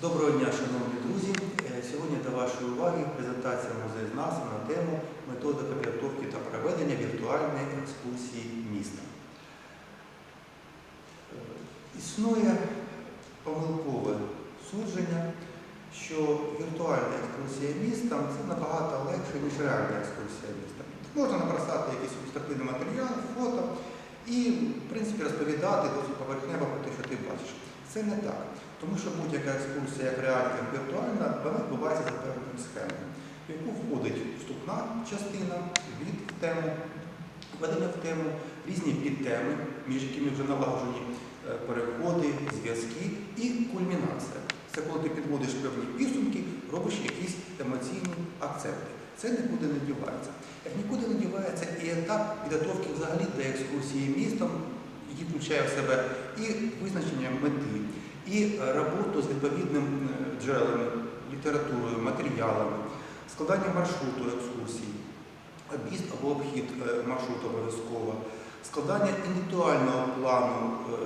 Доброго дня, шановні друзі. Е, Сьогодні до вашої уваги презентація НАСА на тему методика підготовки та проведення віртуальної екскурсії міста. Е, Існує помилкове судження, що віртуальна екскурсія містом це набагато легше, ніж реальна екскурсія містом. Можна написати якийсь ілюстративний матеріал, фото і, в принципі, розповідати досить поверхнево про те, що ти бачиш. Це не так. Тому що будь-яка екскурсія, як реальна, як віртуальна, вона відбувається за певною схемою, в яку входить вступна частина від теми, введення в тему, різні підтеми, між якими вже налагоджені е, переходи, зв'язки і кульмінація. Це коли ти підводиш певні підсумки, робиш якісь емоційні акценти. Це нікуди не дівається. Як нікуди не дівається і етап підготовки взагалі до екскурсії містом, який включає в себе і визначення мети, і роботу з відповідним е, джерелами, літературою, матеріалами, складання маршруту екскурсій, об'їзд або обхід е, маршруту обов'язково, складання індивідуального плану е,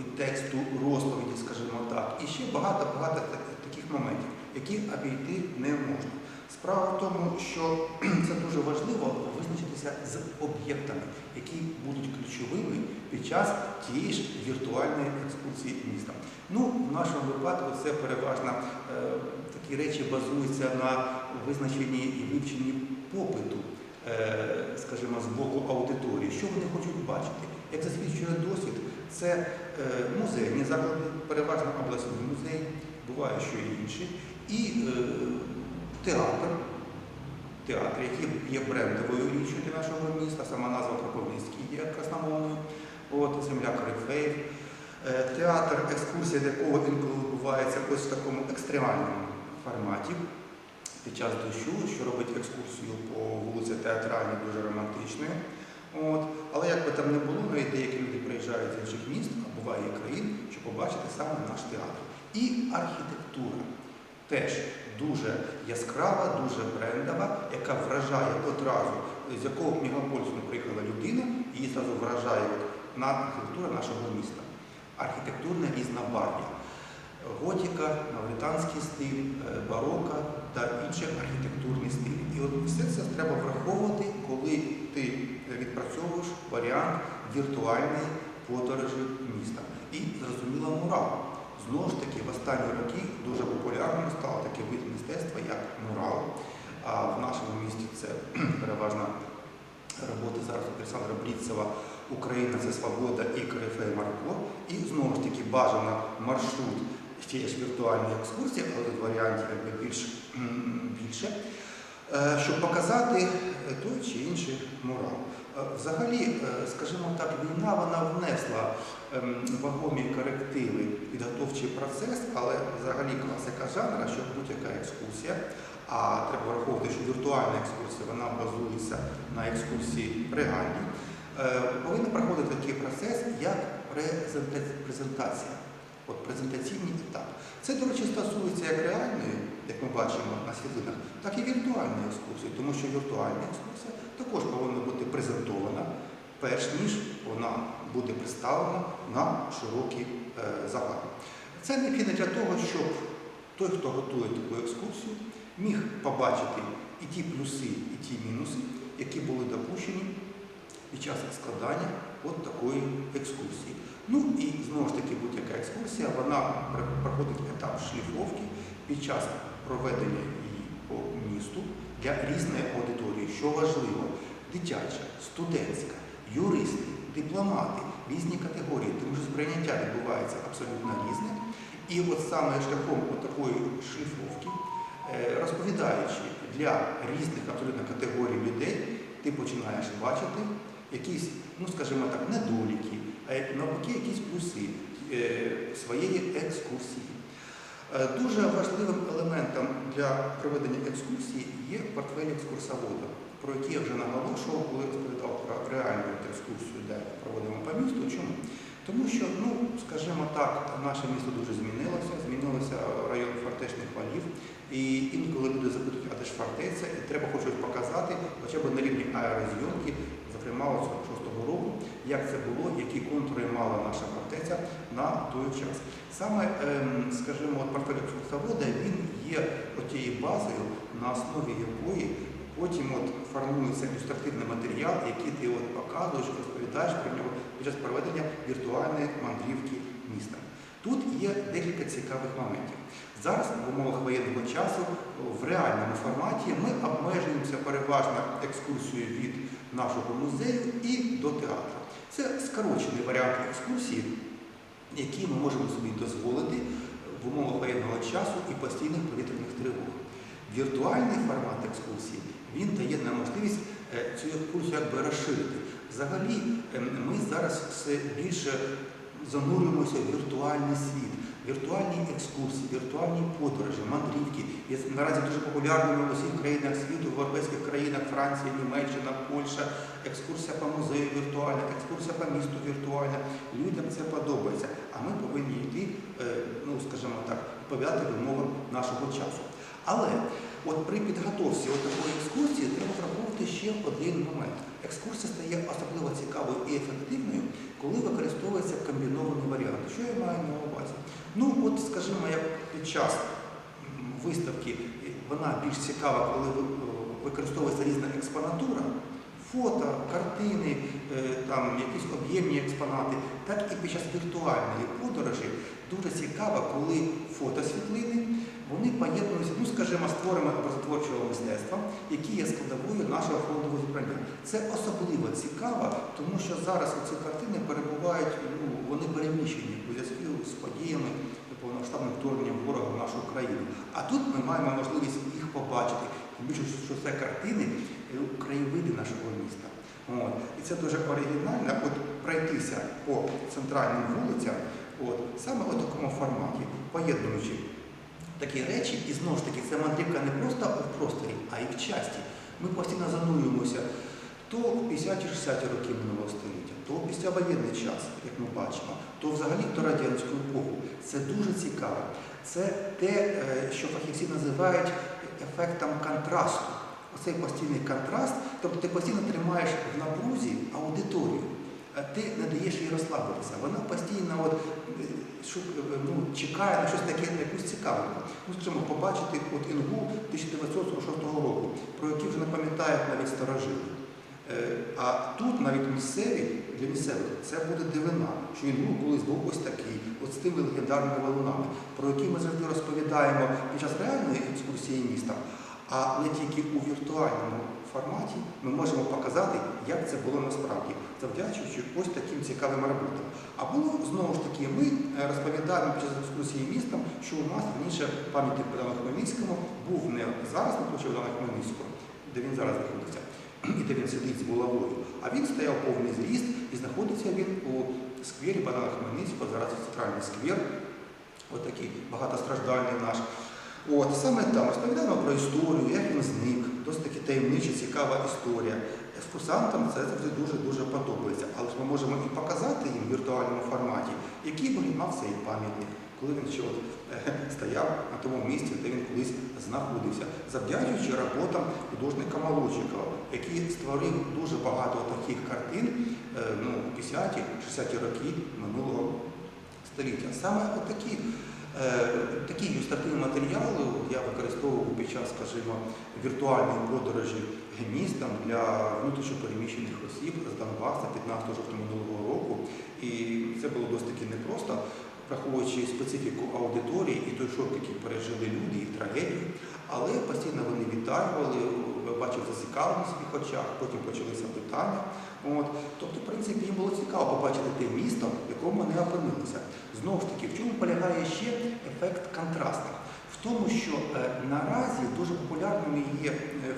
і тексту розповіді, скажімо так, і ще багато-багато таких моментів, які обійти не можна. Справа в тому, що це дуже важливо визначитися з об'єктами, які будуть ключовими під час тієї ж віртуальної екскурсії міста. Ну, в нашому випадку це переважно е, такі речі базуються на визначенні і вивченні попиту, е, скажімо, з боку аудиторії, що вони хочуть бачити. Як засвідчує досвід, це е, музейні заклади, переважно обласні музеї, буває, що і інші, і е, театр, театр, який є брендовою річчю для нашого міста, сама назва Кропивницький є красномовною, от, земля Корифеїв. Е, Театр, екскурсія до якого інколи відбувається ось в такому екстремальному форматі під час дощу, що робить екскурсію по вулиці Театральній дуже романтичною. От. Але як би там не було, навіть деякі люди приїжджають з інших міст, а буває і країн, щоб побачити саме наш театр. І архітектура теж дуже яскрава, дуже брендова, яка вражає одразу, з якого мегаполісу приїхала людина, її зразу вражає на архітектура нашого міста. Архітектурне різнобарв'я. Готіка, мавританський стиль, е, барока та інші архітектурні стилі. І от все це треба враховувати, коли ти відпрацьовуєш варіант віртуальної подорожі міста. І зрозуміло мурал. Знову ж таки, в останні роки дуже популярним стало таке вид мистецтва, як мурал. А в нашому місті це переважно роботи зараз Олександра Бліцева Україна це свобода і Корифей Марко. І знову ж таки бажано маршрут тієї ж віртуальної екскурсії, але тут варіантів якби більш, більше, е, щоб показати той чи інший мурал. Е, Взагалі, е, скажімо так, війна вона внесла ем, вагомі корективи підготовчий процес, але взагалі класика жанра, що будь-яка екскурсія, а треба враховувати, що віртуальна екскурсія вона базується на екскурсії реальній, е, повинен проходити такий процес, як презентація. От презентаційний етап. Це, до речі, стосується як реальної, як ми бачимо на світлинах, так і віртуальної екскурсії, тому що віртуальна екскурсія також повинна бути презентована, перш ніж вона буде представлена на широкий е, загал. Це необхідно для того, щоб той, хто готує таку екскурсію, міг побачити і ті плюси, і ті мінуси, які були допущені під час складання от такої екскурсії. Ну і знову ж таки будь-яка екскурсія, вона проходить етап шліфовки під час проведення її для різної аудиторії, що важливо, дитяча, студентська, юристи, дипломати, різні категорії, тому що сприйняття відбувається абсолютно різне. І от саме шляхом такої шліфовки, е, розповідаючи для різних абсолютно категорій людей, ти починаєш бачити якісь, ну скажімо так, недоліки, а навпаки, якісь плюси е, своєї екскурсії. Е, Дуже важливим елементом для проведення екскурсії є портфель екскурсовода, про який я вже наголошував, коли розповідав про реальну екскурсію, де проводимо по місту. Чому? Тому що, ну, скажімо так, наше місто дуже змінилося, змінилося район фортечних валів. І інколи люди запитують, а де ж фортеця, і треба хоч щось показати, хоча б на рівні аерозйомки, сприймала 46-го року, як це було, які контури мала наша фортеця на той час. Саме, ем, скажімо, портфель екскурсовода, він є тією базою, на основі якої потім от формується ілюстративний матеріал, який ти от показуєш, розповідаєш про нього під час проведення віртуальної мандрівки міста. Тут є декілька цікавих моментів. Зараз в умовах воєнного часу в реальному форматі ми обмежуємося переважно екскурсією від нашого музею і до театру. Це скорочений варіант екскурсії, який ми можемо собі дозволити в умовах воєнного часу і постійних повітряних тривог. Віртуальний формат екскурсії він дає нам можливість е, цю екскурсію якби розширити. Взагалі, ем, ми зараз все більше занурюємося в віртуальний світ, віртуальні екскурсії, віртуальні подорожі, мандрівки. Є наразі дуже популярними в усіх країнах світу, в європейських країнах, Франція, Німеччина, Польща, екскурсія по музею віртуальна, екскурсія по місту віртуальна. Людям це подобається. А ми повинні йти, е, ну скажімо так, відповідати вимогам нашого часу. Але от при підготовці от такої екскурсії треба враховувати ще один момент. Екскурсія стає особливо цікавою і ефективною, коли використовується комбінований варіант. Що я маю на увазі? Ну, от, скажімо, як під час виставки вона більш цікава, коли використовується різна експонатура, фото, картини, е, там якісь об'ємні експонати, так і під час віртуальної подорожі дуже цікаво, коли фотосвітлини вони поєднуються, ну скажімо, творами образотворчого мистецтва, які є складовою нашого фондового зібрання. Це особливо цікаво, тому що зараз ці картини перебувають, ну вони переміщені у зв'язку з подіями повномасштабним вторгненням ворога в нашу країну. А тут ми маємо можливість їх побачити. Тим більше, що це картини е, краєвиди нашого міста. От. І це дуже оригінально, от пройтися по центральним вулицям, от, саме у такому форматі, поєднуючи такі речі, і знову ж таки, це мандрівка не просто у просторі, а й в часті. Ми постійно занурюємося то в 50-60 роки минулого століття, то в післявоєнний час, як ми бачимо, то взагалі до радянську епоху. Це дуже цікаво. Це те, е, що фахівці називають ефектом контрасту. Оцей постійний контраст, тобто ти постійно тримаєш в напрузі аудиторію, ти не даєш їй розслабитися. Вона постійно от, е, шу- е, ну, чекає на щось таке, на якусь цікавинку. Ну, скажімо, побачити от інгу 1946 року, про який вже не пам'ятають навіть старожили. Е, А тут навіть місцеві, для місцевих це буде дивина, що інгул колись був ось такий, от з тими легендарними валунами, про які ми завжди розповідаємо під час реальної екскурсії міста, а не тільки у віртуальному форматі ми можемо показати, як це було насправді, завдячуючи ось таким цікавим роботам. А було знову ж таки, ми е, розповідаємо під час екскурсії містом, що у нас раніше пам'ятник Богдану Хмельницькому був не зараз на площі Богдана Хмельницького, де він зараз знаходиться, і де він сидить з булавою, а він стояв повний зріст і знаходиться він у сквері Богдана Хмельницького, зараз центральний сквер, отакий багатостраждальний наш. От, саме там розповідаємо про історію, як він зник, досить таки таємнича, цікава історія. Екскурсантам це завжди дуже-дуже подобається. Але ж ми можемо і показати їм в віртуальному форматі, який мав цей пам'ятник, коли він ще от, е, стояв на тому місці, де він колись знаходився, завдячуючи роботам художника Молодчикова, який створив дуже багато таких картин е, ну, 50-60 роки минулого століття. Саме отакі Е, Такі ілюстративні матеріали я використовував під час, скажімо, віртуальної подорожі містом для внутрішньопереміщених осіб з Донбаса 15 жовтня минулого року. І це було досить таки непросто, враховуючи специфіку аудиторії і той шок, який пережили люди, і трагедію. Але постійно вони відтарювали, я бачив зацікавленість в їх очах, потім почалися питання. От. Тобто, в принципі, їм було цікаво побачити те місто, в якому вони опинилися. Знову ж таки, в чому полягає ще ефект контрасту? В тому, що е, наразі дуже популярними є е,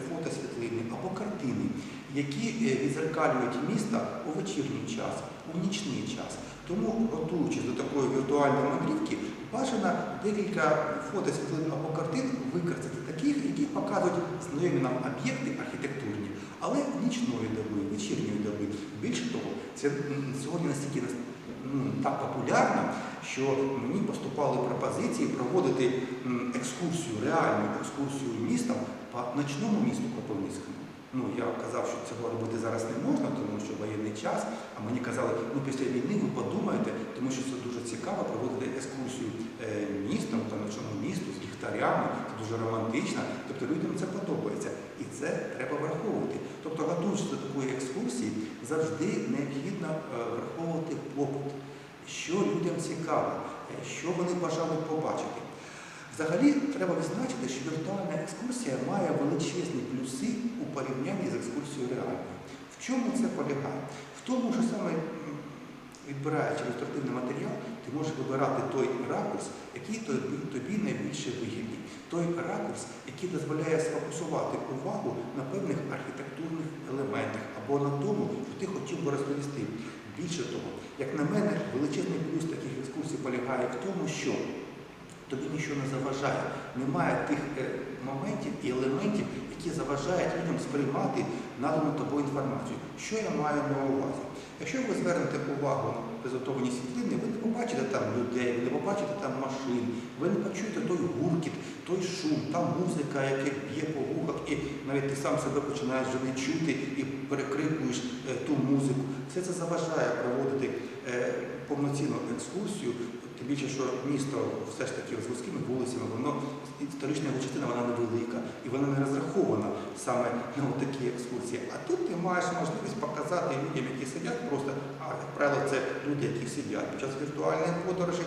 фотосвітлини або картини, які е, відзеркалюють міста у вечірній час, у нічний час. Тому, готуючись до такої віртуальної мандрівки, бажано декілька фотосвітлин або картин використати таких, які показують знайомі нам об'єкти архітектурні, але нічної доби, вечірньої доби. Більше того, це сьогодні настільки нас- так популярно, що мені поступали пропозиції проводити екскурсію, реальну екскурсію містом по ночному місту Кропивницькому. Ну, я казав, що цього робити зараз не можна, тому що воєнний час. А мені казали, ну після війни ви подумаєте, тому що це дуже цікаво проводити екскурсію е, містом, та ночному місту з ліхтарями, це дуже романтично. Тобто людям це подобається. І це треба враховувати. Тобто, готуючись до такої екскурсії, завжди необхідно е, враховувати попит, що людям цікаво, е, що вони бажали побачити. Взагалі треба відзначити, що віртуальна екскурсія має величезні плюси у порівнянні з екскурсією реальною. В чому це полягає? В тому, що саме м, відбираючи ілюстративний матеріал, ти можеш вибирати той ракурс, який тобі, найбільше вигідний. Той ракурс, який дозволяє сфокусувати увагу на певних архітектурних елементах або на тому, що ти хотів би розповісти. Більше того, як на мене, величезний плюс таких екскурсій полягає в тому, що тобі нічого не заважає. Немає тих е, моментів і елементів, які заважають людям сприймати надану тобою інформацію. Що я маю на увазі? Якщо ви звернете увагу презентовані світлини, ви не побачите там людей, ви не побачите там машин, ви не почуєте той гуркіт, той шум, та музика, яка б'є по вухах, і навіть ти сам себе починаєш вже не чути і перекрикуєш е, ту музику. Все це заважає проводити е, повноцінну екскурсію, тим більше, що місто все ж таки з вузькими вулицями, воно історична його частина вона невелика і вона не розрахована саме на такі екскурсії. А тут ти маєш можливість показати людям, які сидять просто, а як правило, це люди, які сидять під час віртуальної подорожі,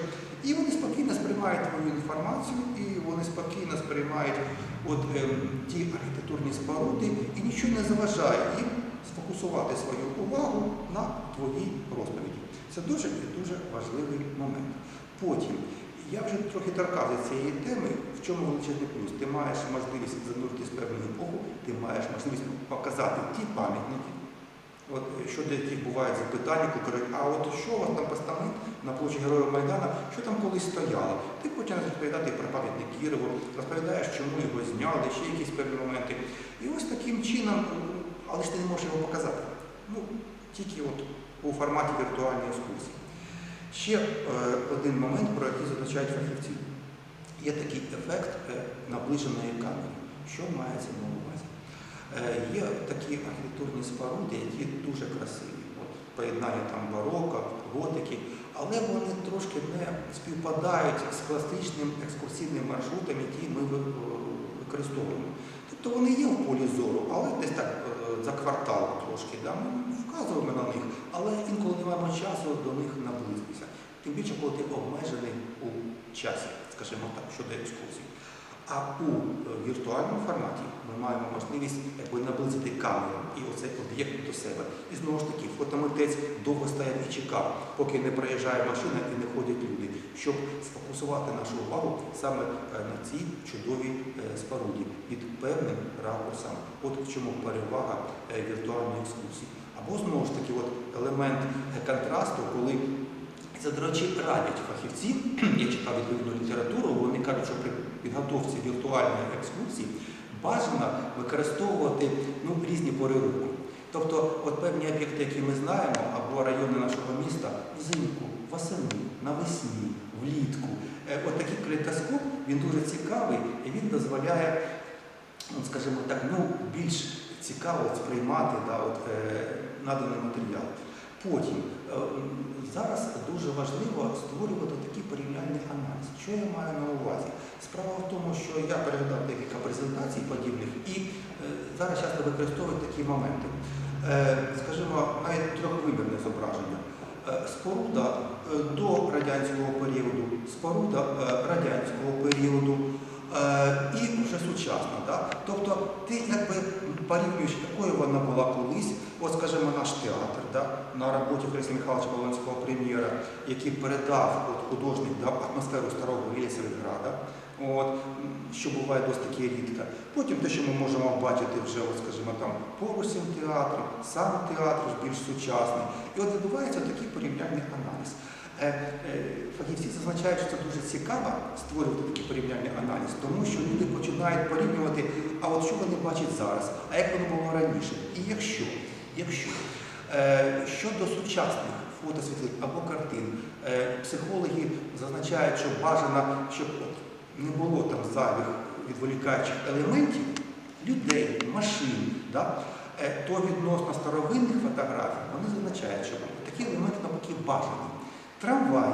і вони спокійно сприймають твою інформацію, і вони спокійно сприймають от ем, ті архітектурні споруди, і нічого не заважає їм сфокусувати свою увагу на твоїй розповіді. Це дуже і дуже важливий момент. Потім, я вже трохи торкався цієї теми, в чому величезний плюс. Ти маєш можливість зануритися в певну епоху, ти маєш можливість показати ті пам'ятники, от, щодо яких бувають запитання, кажуть, а от що у вас там постамент на площі Героїв Майдана, що там колись стояло? Ти починаєш розповідати про пам'ятник Кірову, розповідаєш, чому його зняли, ще якісь певні моменти. І ось таким чином, але ж ти не можеш його показати. Ну, тільки от у форматі віртуальної екскурсії. Ще е, один момент, про який зазначають фахівці. Є такий ефект е, наближеної камери. Що мається на увазі? Е, є такі архітектурні споруди, які дуже красиві. От, поєднання там бароко, готики, але вони трошки не співпадають з класичним екскурсійним маршрутом, який ми використовуємо. Тобто вони є в полі зору, але десь так е, за квартал трошки. Да? Ми вказуємо на них, але інколи не маємо часу до них наблизитися. Тим більше, коли ти обмежений у часі, скажімо так, щодо екскурсій. А у е, віртуальному форматі ми маємо можливість якби, наблизити камеру і оцей об'єкт до себе. І знову ж таки, фотомитець довго стояв і чекав, поки не проїжджає машина і не ходять люди, щоб сфокусувати нашу увагу саме е, на цій чудовій е, споруді під певним ракурсом. От в чому перевага віртуальної екскурсії. Або знову ж таки, от елемент контрасту, коли це, до речі, радять фахівці. Я читав відповідну літературу, вони кажуть, що при підготовці віртуальної екскурсії бажано використовувати ну, різні пори року. Тобто, от певні об'єкти, які ми знаємо, або райони нашого міста, взимку, восени, навесні, влітку. Е, От такий калейдоскоп, він дуже цікавий і він дозволяє, от, скажімо так, ну, більш цікаво сприймати да, от, е, наданий матеріал. Потім зараз дуже важливо створювати такий порівняльний аналіз. Що я маю на увазі? Справа в тому, що я переглядав декілька презентацій подібних і е, зараз часто використовують такі моменти. Е, Скажімо, навіть трьохвимірне зображення. Е, Споруда е, до радянського періоду, споруда е, радянського періоду е, і вже сучасна. Да? Тобто ти якби порівнюєш, якою вона була колись, от скажімо, наш театр да? на роботі Христа Михайловича Полонського прем'єра, який передав от, художник да, атмосферу старого Єлісаветграда, от, що буває досить таки рідко. Потім те, що ми можемо бачити вже, от, скажімо, там поруч театром, сам театр більш сучасний. І от відбувається такий порівняльний аналіз. Е, е, Фахівці зазначають, що це дуже цікаво створювати такий порівняльний аналіз, тому що люди починають порівнювати, а от що вони бачать зараз, а як воно було раніше. І якщо, якщо е, щодо сучасних фотосвітлин або картин, психологи зазначають, що бажано, щоб не було там зайвих відволікаючих елементів, людей, машин, да? то відносно старовинних фотографій вони зазначають, що такі елементи навпаки бажані. Трамвай,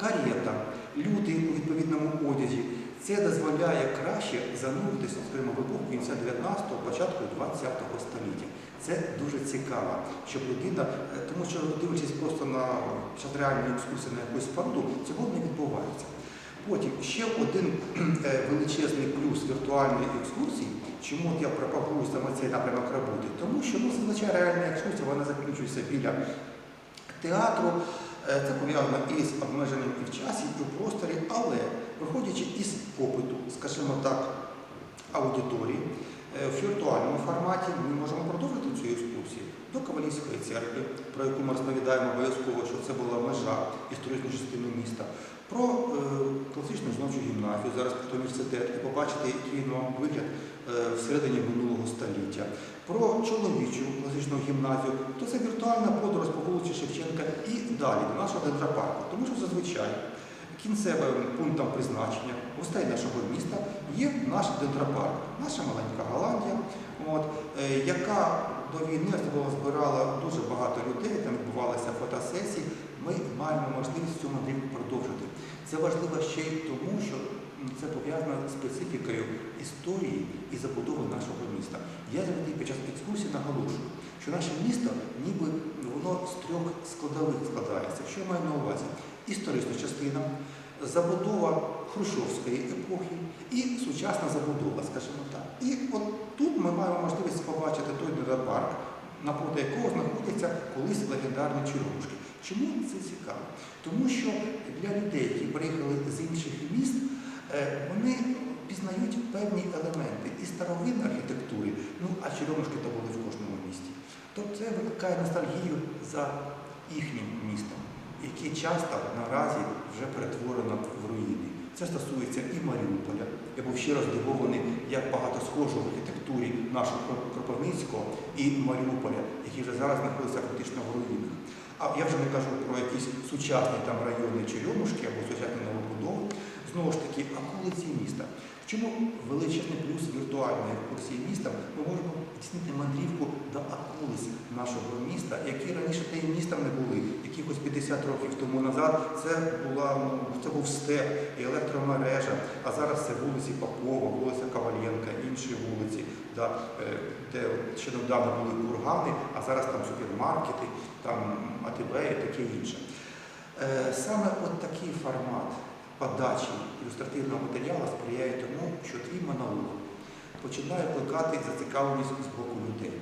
карета, люди у відповідному одязі. Це дозволяє краще зануритися, скажімо, в епоху кінця 19-го, початку 20-го століття. Це дуже цікаво, щоб людина, е, тому що дивлячись просто на час реальної екскурсії на якусь споруду, цього не відбувається. Потім ще один е, величезний плюс віртуальної екскурсії, чому от я пропагую саме цей напрямок роботи, тому що ну, зазвичай реальна екскурсія вона закінчується біля театру. Е, Це пов'язано із обмеженням і в часі, і в просторі, але виходячи із попиту, скажімо так, аудиторії, е, в віртуальному форматі ми можемо продовжити цю екскурсію до Кавалійської церкви, про яку ми розповідаємо обов'язково, що це була межа історичної частини міста, про е, класичну жіночу гімназію, зараз про університет, і побачити, який він вигляд е, всередині минулого століття, про чоловічу класичну гімназію, то це віртуальна подорож по вулиці Шевченка і далі до нашого дендропарку. Тому що зазвичай кінцевим пунктом призначення гостей нашого міста є наш дендропарк, наша маленька Голландія, от, е, яка до війни особливо збирала дуже багато людей, там відбувалися фотосесії. Ми маємо можливість цю мандрівку продовжити. Це важливо ще й тому, що це пов'язано з специфікою історії і забудови нашого міста. Я завжди під час екскурсії наголошую, що наше місто ніби воно з трьох складових складається. Що я маю на увазі? Історична частина, забудова хрущовської епохи і сучасна забудова, скажімо так. І от тут ми маємо можливість побачити той дендропарк, напроти якого знаходяться колись легендарні черемушки. Чому це цікаво? Тому що для людей, які приїхали з інших міст, е, вони пізнають певні елементи і старовинної архітектури, ну а черемушки то були в кожному місті. Тобто це викликає ностальгію за їхнім містом, яке часто наразі вже перетворено в руїни. Це стосується і Маріуполя. Я був щиро здивований, як багато схожого в архітектурі нашого Кропивницького і Маріуполя, які вже зараз знаходяться фактично в руїнах. А я вже не кажу про якісь сучасні там райони Черемушки або сучасні новобудови. Знову ж таки, околиці міста. Чому величезний плюс віртуальної екскурсії міста? Ми можемо здійснити мандрівку до околиць нашого міста, які раніше та і містом не були. Якихось 50 років тому назад це була це був степ і електромережа, а зараз це вулиці Попова, вулиця Коваленка, інші вулиці, е, де ще недавно були кургани, а зараз там супермаркети, там АТБ і таке інше. Е, Саме от такий формат подачі ілюстративного матеріалу сприяє тому, що твій монолог починає викликати зацікавленість з боку людей.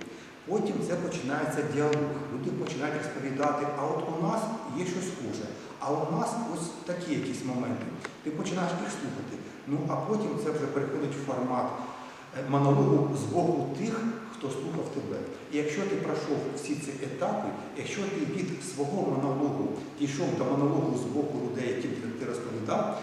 Потім це починається діалог. Люди починають розповідати, а от у нас є щось схоже, а у нас ось такі якісь моменти. Ти починаєш їх слухати. Ну а потім це вже переходить в формат е, монологу з боку тих, хто слухав тебе. І якщо ти пройшов всі ці етапи, якщо ти від свого монологу дійшов до монологу з боку людей, яким ти- розповідав,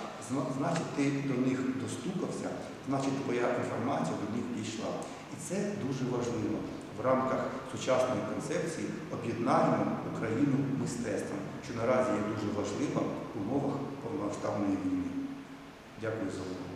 значить ти до них достукався, значить твоя інформація до них дійшла. І це дуже важливо. В рамках сучасної концепції об'єднаємо Україну мистецтвом, що наразі є дуже важливо в умовах повномасштабної війни. Дякую за увагу.